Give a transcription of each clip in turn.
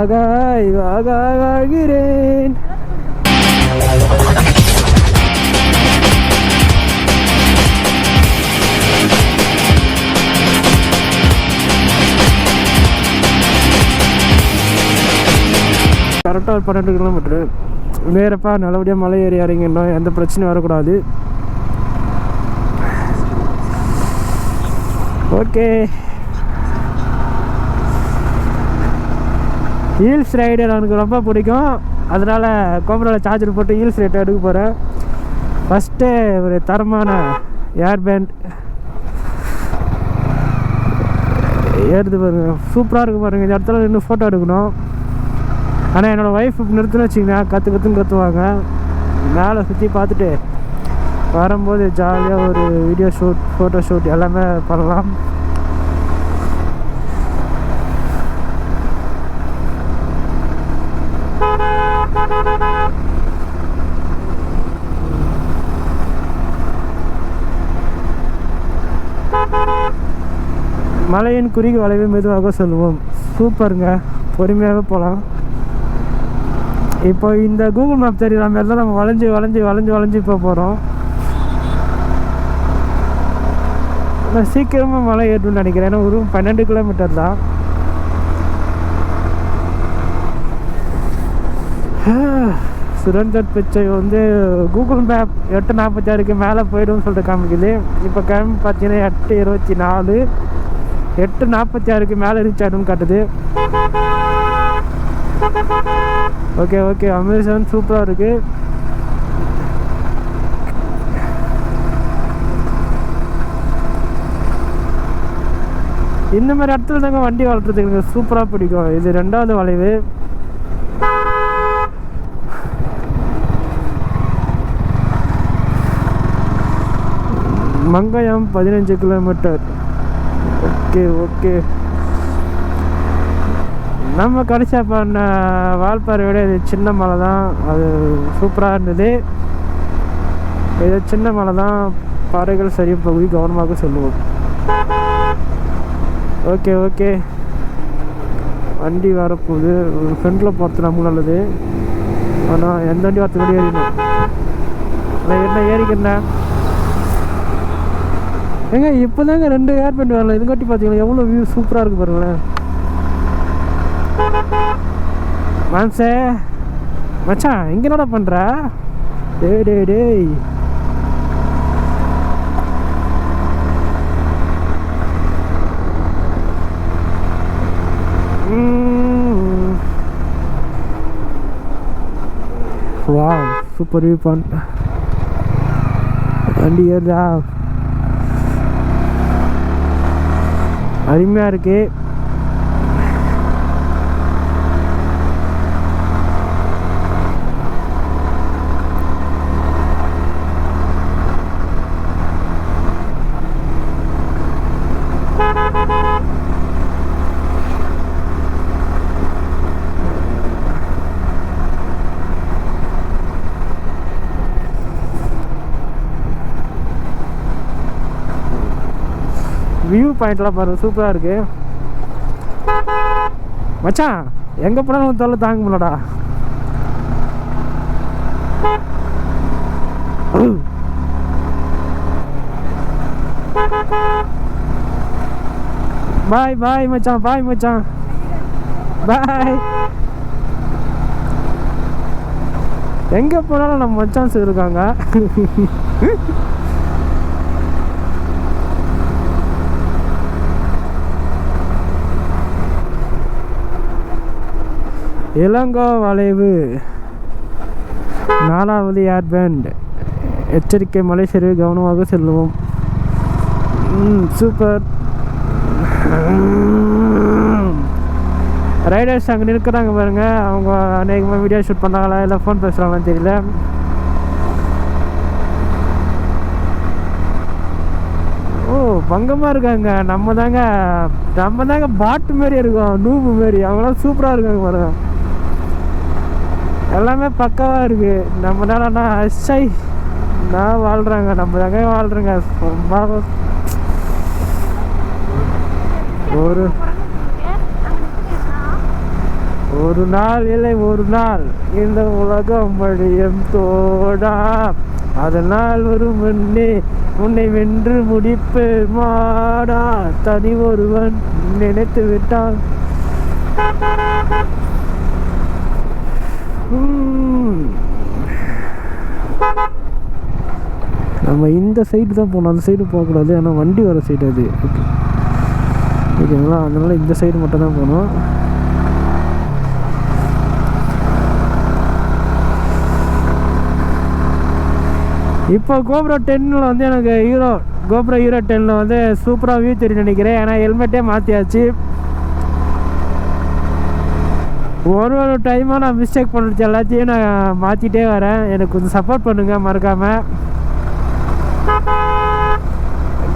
ஆகாய் ஆகாய் வாழ்கிறேன். கரெக்டாக ஒரு பன்னெண்டு கிலோமீட்ரு வேறப்பா நல்லபடியாக மலை ஏறி இறங்கிடணும் எந்த பிரச்சனையும் வரக்கூடாது. ஓகே. ஹீல்ஸ் ரைடு எனக்கு ரொம்ப பிடிக்கும். அதனால் கோபுராவில் சார்ஜர் போட்டு ஹீல்ஸ் ரைடு எடுக்க போகிறேன் ஃபஸ்ட்டு ஒரு தரமான ஏர் பேண்ட் ஏறுது பாருங்க. சூப்பராக இருக்கு பாருங்கள் இந்த இடத்துல நின்று ஃபோட்டோ எடுக்கணும். ஆனால் என்னோடய ஒய்ஃப் நிறுத்துன்னு வச்சிங்கன்னா கற்று கற்றுன்னு கற்றுவாங்க மேலே சுற்றி பார்த்துட்டு வரும்போது ஜாலியாக ஒரு வீடியோ ஷூட் ஃபோட்டோ ஷூட் எல்லாமே பண்ணலாம். மலையின் குறுகி வளைவு மெதுவாக சொல்லுவோம் சூப்பருங்க. பொறுமையாகவே போகலாம் இப்போ இந்த கூகுள் மேப் தெரியுற மாதிரி தான் நம்ம வளைஞ்சு வளைஞ்சு வளைஞ்சு வளைஞ்சு இப்போ போகிறோம் நான் சீக்கிரமாக மலை ஏறணும்னு நினைக்கிறேன். ஏன்னா ஒரு பன்னெண்டு கிலோமீட்டர் தான். சுரந்தர் பிச்சை வந்து கூகுள் மேப் எட்டு நாற்பத்தாறுக்கு மேலே போய்டும்னு சொல்லிட்டு காமிக்குது. இப்போ கிளம்பி பார்த்தீங்கன்னா எட்டு இருபத்தி நாலு. எட்டு நாற்பத்தி ஆறுக்கு மேலே ரீச் ஆகிடும்னு காட்டுது. ஓகே ஓகே அமேசான் சூப்பராக இருக்குது இந்த மாதிரி இடத்துல தாங்க வண்டி வளர்த்துறதுக்கு எனக்கு சூப்பராக பிடிக்கும். இது ரெண்டாவது வளைவு. மங்கயம் பதினஞ்சு கிலோமீட்டர் ஓகே ஓகே. நம்ம கடைசியாக பண்ண வால்பாறை விட இது சின்ன மலை தான். அது சூப்பராக இருந்தது. இது சின்ன மலை தான். பாறைகள் சரி பகுதி. கவனமாக சொல்லுவோம். Okay okay. வண்டி வரப்போகுது. ஃப்ரெண்டில் போகிறது நமக்கு நல்லது. ஆனால் எந்த வண்டி வரத்துக்கு கூட ஏறிடணும். நான் என்ன ஏறிக்கிறேன் ஏங்க இப்போ தாங்க ரெண்டு ஏர் பேண்ட் வரல இதுங்காட்டி பார்த்தீங்களா எவ்வளோ வியூ சூப்பராக இருக்குது பாருங்களேன். மான்சே மச்சான் இங்கே என்னடா பண்ணுற டேய் டே டேய். வா சூப்பர் வியூ பாயிண்ட் வண்டி ஏறுதா? அருமையாக இருக்குது வியூ பாயிண்ட்லாம் பாருங்க சூப்பராக இருக்கு. மச்சான் எங்கே போனாலும் தொல்லை தாங்க முடியலடா. பாய் பாய் மச்சான் பாய் மச்சான். பாய் எங்கே போனாலும் நம்ம மச்சான்ஸ் இருக்காங்க. இளங்கோ வளைவு நாலாவது ஏட்பேண்ட் எச்சரிக்கை மலை சரிவு கவனமாக செல்லுவோம். சூப்பர் ரைடர்ஸ் அங்கே நிற்கிறாங்க பாருங்க. அவங்க அநேகமாக வீடியோ ஷூட் பண்ணாங்களா? இல்லை ஃபோன் பேசுகிறாங்களான்னு தெரியல. ஓ பங்கமாக இருக்காங்க. நம்ம தாங்க நம்ம தாங்க பாட்டு மாரி இருக்கோம். நூபு மாரி அவங்களாம் சூப்பராக இருக்காங்க பாருங்க. எல்லாமே பக்காவாக இருக்கு. நம்ம என்னடா அசை நான் வாழ்கிறாங்க நம்ம தாங்க வாழ்கிறேங்க ரொம்ப ஒரு ஒரு நாள் இல்லை ஒரு நாள். இந்த உலகம் வழியும் தோடா. அதனால் ஒரு முன்னே உன்னை வென்று முடிப்பு மாடா. தனி ஒருவன் நினைத்து விட்டான். நம்ம இந்த சைடு தான் போகணும். அந்த சைடு போகக்கூடாது. ஏன்னா வண்டி வர சைடு அது. ஓகே ஓகேங்களா அதனால் இந்த சைடு மட்டும் தான் போகணும். இப்போ கோப்ரோ டென்னில் வந்து எனக்கு ஹீரோ கோப்ரோ ஹீரோ டென்னில் வந்து சூப்பராக வியூ தெரியும் நினைக்கிறேன். ஏன்னா ஹெல்மெட்டே மாற்றியாச்சு ஒரு ஒரு டைமாக நான் மிஸ்டேக் பண்ணுறது எல்லாத்தையும் நான் மாற்றிட்டே வரேன். எனக்கு கொஞ்சம் சப்போர்ட் பண்ணுங்கள் மறக்காமல்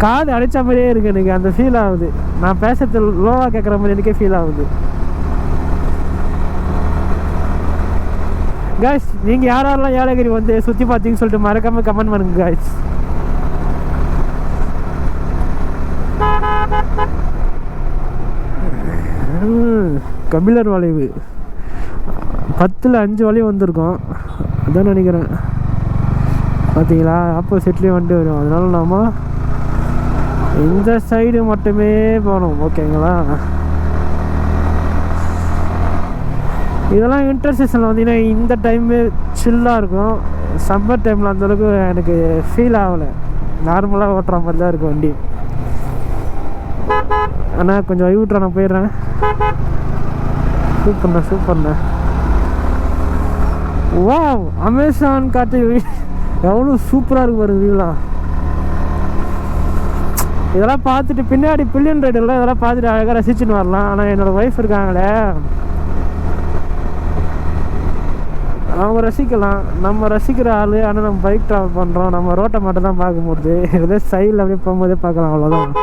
காது அடைச்ச மாதிரியே இருக்கு எனக்கு அந்த ஃபீல் ஆகுது. நான் பேசுறது லோவாக கேட்குற மாதிரி எனக்கே ஃபீல் ஆகுது. காய்ஸ் நீங்கள் யாரெல்லாம் ஏலகிரி வந்து சுற்றி பார்த்தீங்கன்னு சொல்லிட்டு மறக்காமல் கமெண்ட் பண்ணுங்க காய்ஸ் கபிலர் வளைவு. பத்தில் அஞ்சு வளைவு வந்திருக்கோம். அதான் நினைக்கிறேன். பார்த்தீங்களா ஆப்போசிட்லேயே வண்டி வரும். அதனால நாம இந்த சைடு மட்டுமே போகணும் ஓகேங்களா இதெல்லாம் இன்டர்செஷனில் வந்தீங்கன்னா இந்த டைமு சில்லாக இருக்கும். சம்மர் டைமில் அந்தளவுக்கு எனக்கு ஃபீல் ஆகலை. நார்மலாக ஓட்டுற மாதிரி தான் இருக்கும் வண்டி. ஆனால் கொஞ்சம் வைவிட்றா நான் போயிடுறேன். சூப்பர்ண்ணா சூப்பர்ண்ணா. வா அமேசான் காட்டு எவ்வளோ சூப்பராக இருக்கு பாருங்க வியூலாம் இதெல்லாம் பார்த்துட்டு பின்னாடி பில்லியன் ரைடெல்லாம் இதெல்லாம் பார்த்துட்டு அழகாக ரசிச்சுன்னு வரலாம். ஆனால் என்னோடய ஒய்ஃப் இருக்காங்களே. அவங்க ரசிக்கலாம். நம்ம ரசிக்கிற ஆள் ஆனால் நம்ம பைக் ட்ராவல் பண்ணுறோம் நம்ம ரோட்டை மட்டும் தான் பார்க்க முடியுது. ஏதோ சைடில் அப்படியே போகும்போதே பார்க்கலாம். அவ்வளோதான்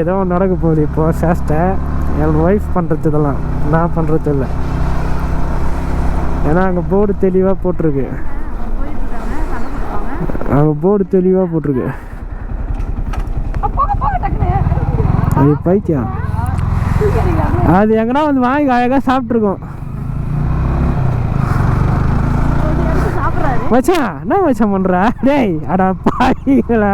ஏதோ ஒன்று நடக்க போகுது இப்போ சேஷ்டை என் ஒய்ஃப் பண்ணுறது இதெல்லாம். நான் பண்ணுறது இல்லை. ஏன்னா அங்கே போர்டு தெளிவாக போட்டிருக்கு. அங்கே போர்டு தெளிவாக போட்டிருக்கு. அது பைத்தியம். அது எங்கன்னா வந்து வாங்கி அழகாக சாப்பிட்ருக்கோம் வச்சா மச்சான் என்ன மச்சான் பண்ணுற டேய் அடா பாய்களா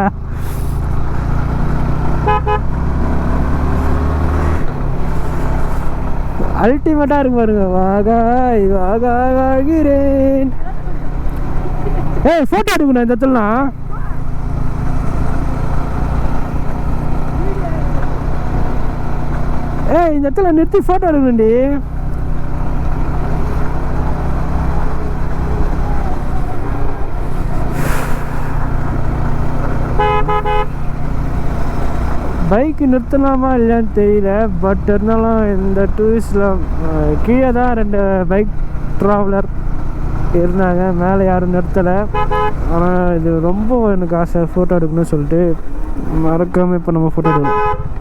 அல்டிமேட்டாக இருக்கு பாருங்க. வாகாய் வாகாகிறேன் ஏய் ஃபோட்டோ எடுக்கணும் இந்த இடத்துலலாம் ஏய் இந்த இடத்துல நிறுத்தி ஃபோட்டோ எடுக்கணும்டி பைக்கு நிறுத்தலாமா இல்லைன்னு தெரியல. பட் இருந்தாலும் இந்த டூரிஸ்டில் கீழே தான் ரெண்டு பைக் ட்ராவலர் இருந்தாங்க. மேலே யாரும் நிறுத்தலை. ஆனால் இது ரொம்ப எனக்கு ஆசை. ஃபோட்டோ எடுக்கணும்னு சொல்லிட்டு மறக்காமல் இப்போ நம்ம ஃபோட்டோ எடுக்கணும்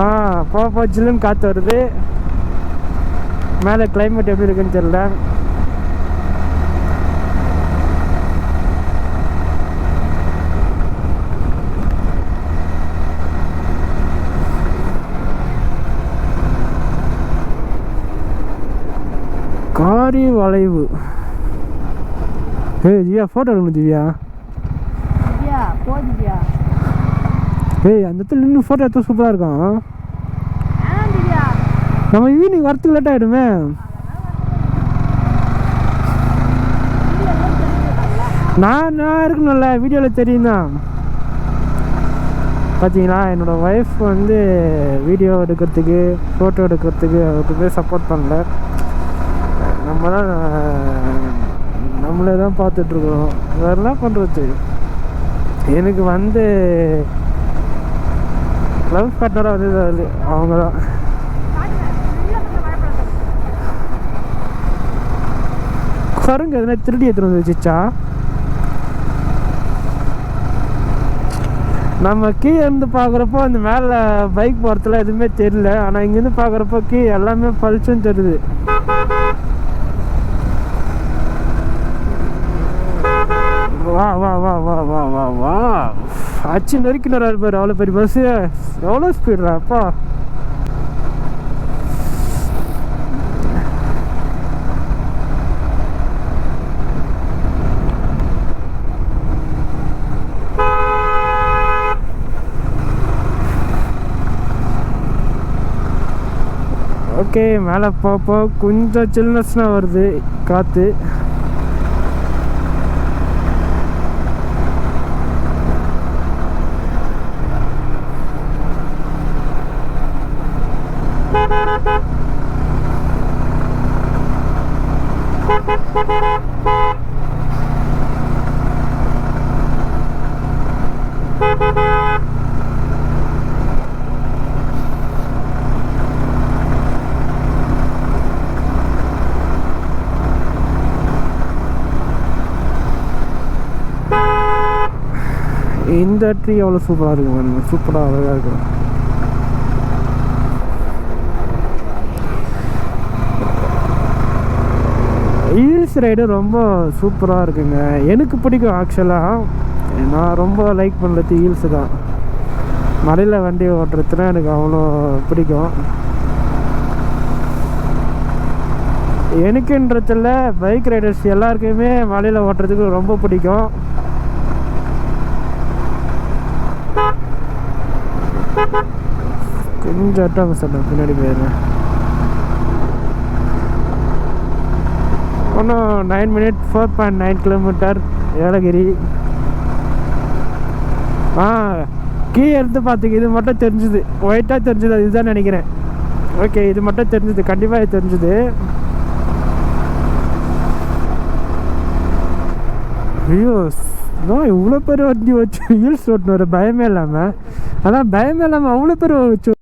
ஆ போக போக ஜில்லுன்னு காற்று வருது. மேலே கிளைமேட் எப்படி இருக்குன்னு தெரியல. காரி வளைவு. ஏ திவ்யா ஃபோட்டோ எடுக்கணும் திவ்யா போ திவ்யா ஏய் அந்த இடத்துல நின்று ஃபோட்டோ எடுத்து சூப்பராக இருக்கும் நம்ம ஈவினிங் வரத்துக்கு லேட் ஆகிடுமே நான் நான் இருக்கணும்ல வீடியோவில் தெரியும் தான் பார்த்தீங்களா என்னோடய ஒய்ஃப் வந்து வீடியோ எடுக்கிறதுக்கு ஃபோட்டோ எடுக்கிறதுக்கு அவருக்கு போய் சப்போர்ட் பண்ணல. நம்ம தான் நம்மளே தான் பார்த்துட்ருக்குறோம் வேறு என்ன பண்ணுறது எனக்கு வந்து லவ் பார்ட்னராக வந்து அவங்க தான். குரங்கு எதுனா திருடி எடுத்துகிட்டு வந்து வச்சுச்சா? நம்ம கீழே இருந்து பார்க்குறப்போ அந்த மேலே பைக் போகிறதுல எதுவுமே தெரியல. ஆனால் இங்கேருந்து பார்க்குறப்போ கீ எல்லாமே பளிச்சும் தெரியுது. வா வா வா வா வா வா வா. அச்சு நெருக்கினார் இருப்பார் அவ்வளோ பெரிய பஸ்ஸு எவ்வளோ ஸ்பீடுறா அப்பா. ஓகே மேலே போப்போ. கொஞ்சம் சில்னஸ்லாம் வருது. காற்று இந்த ட்ரீ எவ்வளோ சூப்பராக இருக்கும் பாருங்க. சூப்பராக அழகாக இருக்கும் ஹீல்ஸ் ரைடு ரொம்ப சூப்பராக இருக்குங்க. எனக்கு பிடிக்கும் ஆக்சுவலாக நான் ரொம்ப லைக் பண்ணுறது ஹீல்ஸு தான். மலையில் வண்டி ஓட்டுறதுனா எனக்கு அவ்வளோ பிடிக்கும். எனக்குன்றதில் பைக் ரைடர்ஸ் எல்லாருக்குமே மலையில் ஓட்டுறதுக்கு ரொம்ப பிடிக்கும். கொஞ்சம் அட்டாங்க சார் பின்னாடி போயிடுறேன் ஒன்றும் nine minute four point nine kilometer Yelagiri. ஆ கீ எடுத்து பார்த்துக்கு இது மட்டும் தெரிஞ்சுது. ஒயிட்டாக தெரிஞ்சுது அது இதுதான் நினைக்கிறேன். ஓகே இது மட்டும் தெரிஞ்சுது கண்டிப்பாக இது தெரிஞ்சுது. ஐயோ நான் இவ்வளோ பேர் வண்டி வச்சு ஹீல்ஸ் ஓட்டுன்னு ஒரு பயமே இல்லாமல் அதான் பயமே இல்லாமல் அவ்வளோ பேர் வச்சு